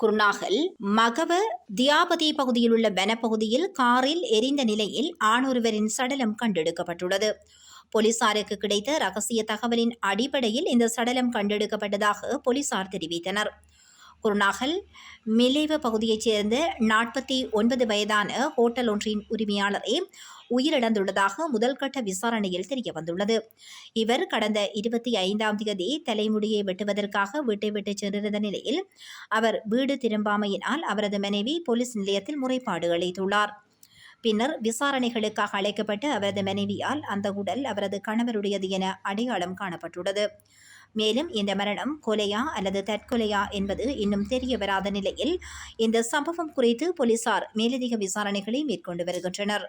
குருநாகல் மகவ தியாபதி பகுதியில் உள்ள வனப்பகுதியில் காரில் எரிந்த நிலையில் ஆணொருவரின் சடலம் கண்டெடுக்கப்பட்டுள்ளது. போலீசாருக்கு கிடைத்த ரகசிய தகவலின் அடிப்படையில் இந்த சடலம் கண்டெடுக்கப்பட்டதாக போலீசார் தெரிவித்தனர். குருநாகல் மிலேவ பகுதியைச் சேர்ந்த நாற்பத்தி ஒன்பது வயதான ஹோட்டல் ஒன்றின் உரிமையாளரே உயிரிழந்துள்ளதாக முதல்கட்ட விசாரணையில் தெரியவந்துள்ளது. இவர் கடந்த இருபத்தி ஐந்தாம் தேதி தலைமுடியை வெட்டுவதற்காக வீட்டை விட்டு சென்றிருந்த நிலையில் அவர் வீடு திரும்பாமையினால் அவரது மனைவி போலீஸ் நிலையத்தில் முறைப்பாடு அளித்துள்ளார். பின்னர் விசாரணைகளுக்காக அழைக்கப்பட்ட அவரது மனைவியால் அந்த உடல் அவரது கணவருடையது என அடையாளம் காணப்பட்டுள்ளது. மேலும் இந்த மரணம் கொலையா அல்லது தற்கொலையா என்பது இன்னும் தெரிய வராத நிலையில் இந்த சம்பவம் குறித்து போலீசார் மேலதிக விசாரணைகளை மேற்கொண்டு வருகின்றனர்.